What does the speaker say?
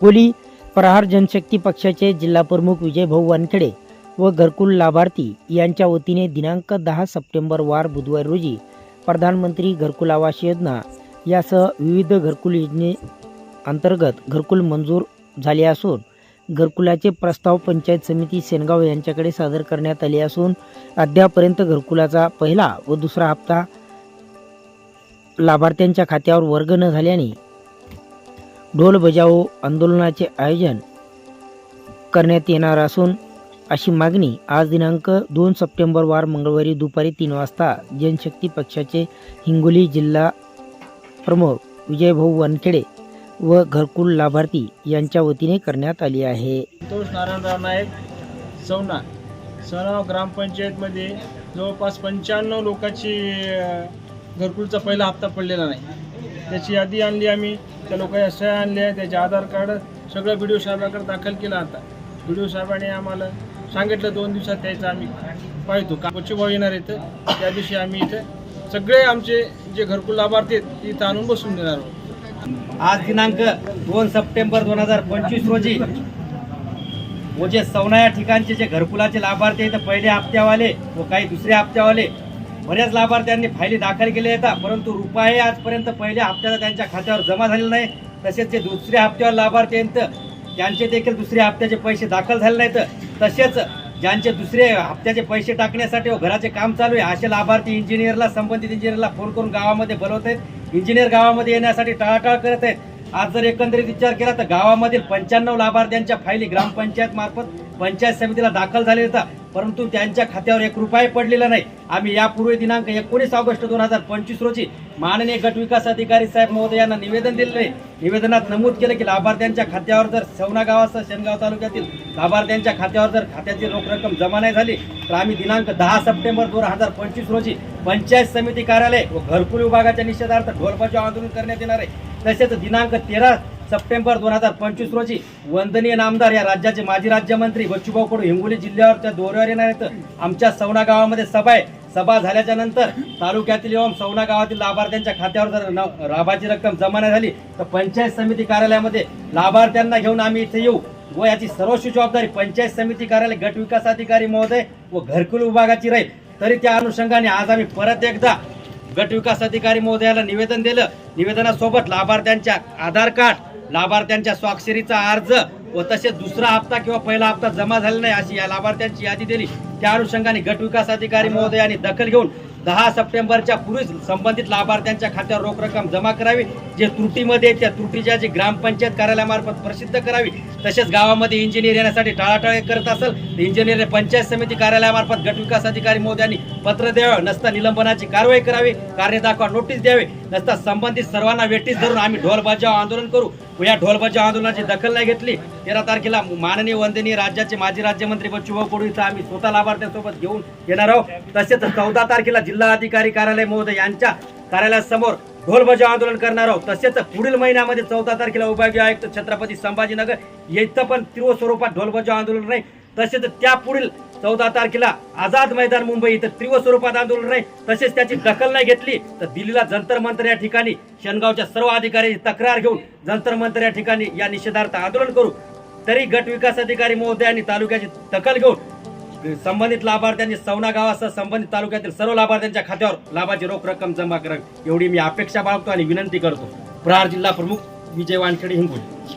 कोली प्रहार जनशक्ती पक्षाचे जिल्हाप्रमुख विजयभाऊ वानखेडे व घरकुल लाभार्थी यांच्या वतीने दिनांक दहा सप्टेंबर वार बुधवार रोजी प्रधानमंत्री घरकुल आवास योजना यासह विविध घरकुल योजने अंतर्गत घरकुल मंजूर झाले असून घरकुलाचे प्रस्ताव पंचायत समिती सेनगाव यांच्याकडे सादर करण्यात आले असून अद्यापर्यंत घरकुलाचा पहिला व दुसरा हप्ता लाभार्थ्यांच्या खात्यावर वर्ग न झाल्याने ढोल बजाओ आंदोलनाचे आयोजन करण्यात येणार असून अशी मागणी आज दिनांक दोन सप्टेंबर वार मंगळवारी दुपारी तीन वाजता जनशक्ती पक्षाचे हिंगोली जिल्हा प्रमुख विजयभाऊ वानखेडे व घरकुल लाभार्थी यांच्या वतीने करण्यात आली आहे. संतोष नारायणराव नाईक सवना. सनाव ग्रामपंचायतमध्ये जवळपास पंच्याण्णव लोकांची घरकुलचा पहिला हप्ता पडलेला नाही. त्याची यादी आणली आम्ही. त्या लोकांच्या सह आणल्या त्याचे आधार कार्ड सगळं बी डी ओ साहेबाकडे दाखल केलं आता. बी डी ओ साहेबांनी आम्हाला सांगितलं दोन दिवसात त्याचं आम्ही पाहतो. का भाऊ येणार इथं त्या दिवशी आम्ही इथं सगळे आमचे जे घरकुल लाभार्थी आहेत ते इथं आणून बसून देणार आहोत. आज दिनांक दोन सप्टेंबर दोन हजार पंचवीस रोजी व जे सवना या ठिकाणचे जे घरकुलाचे लाभार्थी आहेत पहिले हप्त्यावाले व काही दुसरे हप्त्यावाले बऱ्याच लाभार्थ्यांनी फायली दाखल केले आहेत परंतु रुपये आजपर्यंत पहिल्या हप्त्याला त्यांच्या खात्यावर जमा झालेले नाही तसेच जे दुसऱ्या हप्त्यावर लाभार्थी आहेत त्यांचे देखील दुसऱ्या हप्त्याचे पैसे दाखल झाले नाहीत. तसेच ज्यांचे दुसरे हप्त्याचे पैसे टाकण्यासाठी व घराचे काम चालू आहे असे लाभार्थी इंजिनियरला संबंधित इंजिनियरला फोन करून गावामध्ये बोलवत आहेत. इंजिनियर गावामध्ये येण्यासाठी टाळाटाळ करत आहेत. आज जर एकंदरीत विचार केला तर गावामधील पंच्याण्णव लाभार्थ्यांच्या फायली ग्रामपंचायत मार्फत पंचायत समितीला दाखल झाले होता. परंतु त्यांच्या खात्यावर एक रुपया पडलेला नाही. आम्ही यापूर्वी दिनांक एकोणीस ऑगस्ट दोन हजार पंचवीस रोजी माननीय गट विकास अधिकारी साहेब महोदयांना निवेदन दिले निवेदनात नमूद केलं की लाभार्थ्यांच्या खात्यावर जर सवना गावासह शेनगाव तालुक्यातील लाभार्थ्यांच्या खात्यावर जर खात्याची रोख रक्कम जमा नाही झाली तर आम्ही दिनांक दहा सप्टेंबर दोन हजार पंचवीस रोजी पंचायत समिती कार्यालय व घरकुल विभागाच्या निषेधार्थ ढोलबाजी आंदोलन करण्यात येणार आहे. तसेच दिनांक तेरा सप्टेंबर दोन हजार पंचवीस रोजी वंदनीय नामदार या राज्याचे माजी राज्यमंत्री बच्चूभाऊ कडू हिंगोली जिल्ह्यावरच्या दौऱ्यावर येणार आहेत. आमच्या सवना गावामध्ये सभा आहे. सभा झाल्याच्यानंतर तालुक्यातील एवं सवना गावातील लाभार्थ्यांच्या खात्यावर जर न- लाभाची रक्कम जमा नाही झाली तर पंचायत समिती कार्यालयामध्ये लाभार्थ्यांना घेऊन आम्ही इथे येऊ. व याची सर्वस्वी जबाबदारी पंचायत समिती कार्यालय गट विकास अधिकारी महोदय व घरकुल विभागाची राहील. तरी त्या अनुषंगाने आज आम्ही परत एकदा गट विकास अधिकारी महोदयाला निवेदन दिलं. निवेदनासोबत लाभार्थ्यांच्या आधार कार्ड लाभार्थ्यांच्या स्वाक्षरीचा अर्ज व तसेच दुसरा हप्ता किंवा पहिला हप्ता जमा झाला नाही अशी या लाभार्थ्यांची यादी दिली. त्या अनुषंगाने गट विकास अधिकारी महोदयांनी दखल घेऊन दहा सप्टेंबरच्या पूर्वीच संबंधित लाभार्थ्यांच्या खात्यावर रोख रक्कम जमा करावी. जे त्रुटीमध्ये त्या त्रुटीच्या जी ग्रामपंचायत कार्यालयामार्फत प्रसिद्ध करावी. तसेच गावामध्ये इंजिनियर येण्यासाठी टाळाटाळ करत असेल तर इंजिनियर पंचायत समिती कार्यालयामार्फत गट विकास अधिकारी महोदयांनी पत्र द्यावं नसता निलंबनाची कारवाई करावी कार्य दाखवा नोटीस द्यावी नसता संबंधित सर्वांना वेटीस धरून आम्ही ढोल बजाव आंदोलन करू. या ढोल बजाव आंदोलनाची दखल नाही घेतली. तेरा तारखेला माननीय वंदनीय राज्याचे माजी राज्यमंत्री बच्चूभाऊ कडू इथं आम्ही स्वतः लाभार्थ्यांसोबत घेऊन येणार आहोत. तसेच चौदा तारखेला जिल्हा अधिकारी कार्यालय महोदय यांच्या कार्यालयासमोर ढोल बजाव आंदोलन करणार आहोत. तसेच पुढील महिन्यामध्ये चौदा तारखेला विभागीय आयुक्त छत्रपती संभाजीनगर येथं पण तीव्र स्वरूपात ढोल बजाव आंदोलन नाही तसेच त्या पुढील चौदा तारखेला आझाद मैदान मुंबई इथं तीव्र स्वरूपात आंदोलन राहील तसेच त्याची दखल नाही घेतली तर दिल्लीला जंतर मंतर या ठिकाणी शनगावच्या सर्व अधिकारी तक्रार घेऊन जंतर मंतर या ठिकाणी या निषेधार्थ आंदोलन करू. तरी गट विकास अधिकारी महोदयांनी तालुक्याची दखल घेऊन संबंधित लाभार्थ्यांनी सवना गावासह संबंधित तालुक्यातील सर्व लाभार्थ्यांच्या खात्यावर लाभाची रोख रक्कम जमा करावी एवढी मी अपेक्षा बाळगतो आणि विनंती करतो. प्रहार जिल्हा प्रमुख विजय वानखेडे हिंगोली.